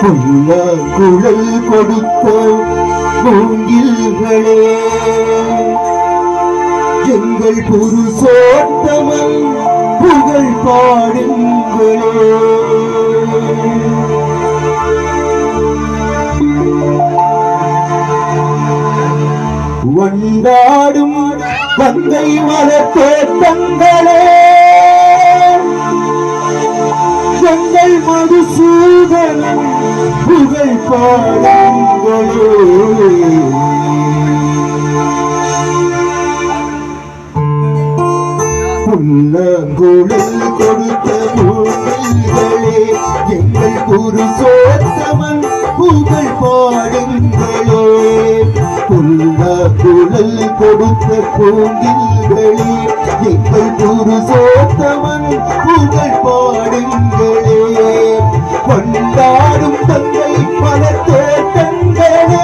புல்ல குழல் கொடுத்த மூங்கில்களே. எங்கள் புருஷோத்தமன் வண்டாடும் தந்தை மலத்தே தங்களே. எங்கள் மதுசூதனம் புகழ் பாடுங்களே. புன்னங்குழல் கொடுத்த மூங்கில்களே எங்கள் புருஷோத்தமன் புகழ் பாடுங்களே. குழல் கொடுத்த பூங்கில்களே எங்கள் குரு சோத்தவன் புகழ் பாடுங்களே. கொண்டாடும் தந்தை பல தோட்டங்களே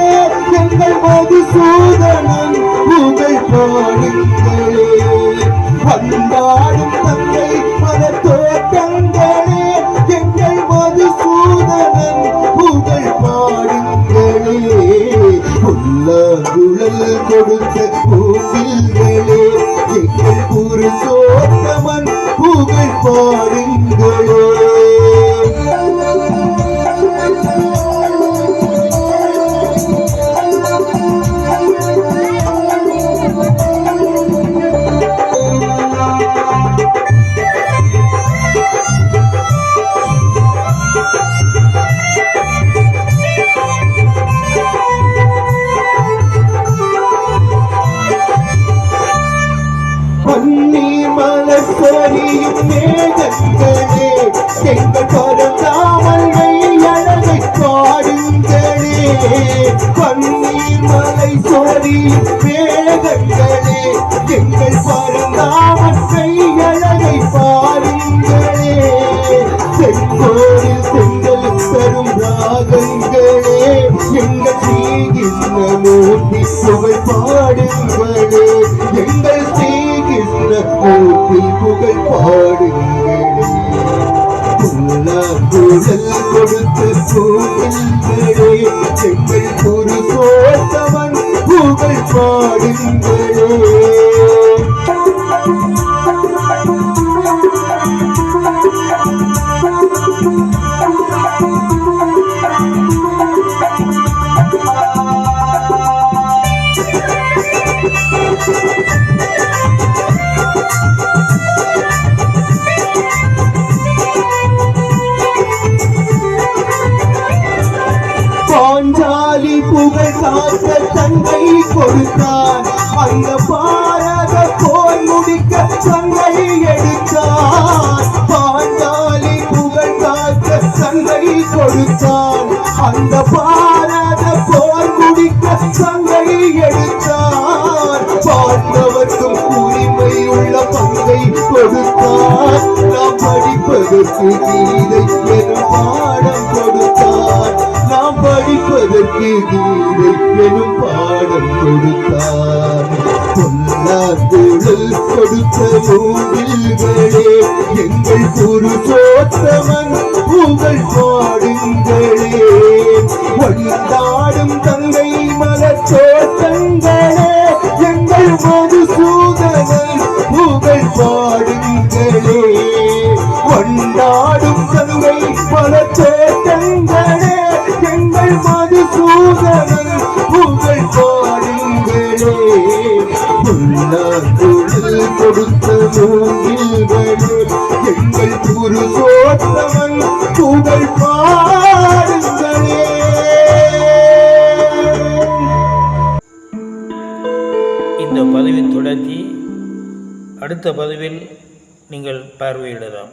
எங்கள் மதுசூதனன் புகழ் பாடுங்களே. வந்தார் கொடுத்த பூங்கில்களே எங்கள் சோத்தமன் புகழ் பாருங்களோ எங்கள் பரந்தாமல் அழகை பாடுங்களே. பன்னீர் மலை சொரியும் மேகங்களே எங்கள் பரந்தாமல் அழகை பாருங்களே செங்கோரில் செங்கல் தரும் ராகங்களே எங்கள் ஸ்ரீகிருஷ்ண மூர்த்தி புகழ் பாடுங்களே. எங்கள் ஸ்ரீகிருஷ்ண மூர்த்தி புகழ் பாடுங்களே. குழல் கொடுத்த சூழ்நிலை பொறு போட்டவன் புகழ் பாடுங்களே Thank you. காக்க தங்கை கொடுத்தான் அந்த பாரத போய் முடிக்க தங்கை எடுத்தான். பாஞ்சாலி புகழ் காக்க தங்கை கொடுத்தான். அந்த பாரத போர் முடிக்க தங்கை எடுத்தான். பார்த்தவர்க்கும் உரிமை உள்ள பங்கை கொடுத்தான். நாம் படிப்பதற்கு கீதை எனும் பாட படிப்பதற்கு கீதை எனும் பாடம் கொடுத்தான் பொன்னாக்குழல் கொடுத்த மூங்கில்களே எங்கள் குரு புருஷோத்தமன் புகழ் பாடுங்களே வழிந்தாடும் தங்கை மலர் தோட்டங்களே எங்கள் மதுசூதனன் புகழ் பாடுங்களே வண்டாடும் தங்கை மலர் தோட்டங்களே எங்கள் மதுசூதனன் புகழ் பாடுங்களே கொடுத்த மூங்கில்களே. எங்கள் புகழ் பாடுங்களே. இந்த பதிவின் தொடர்ச்சி அடுத்த பதிவில் நீங்கள் பார்வையிடலாம்.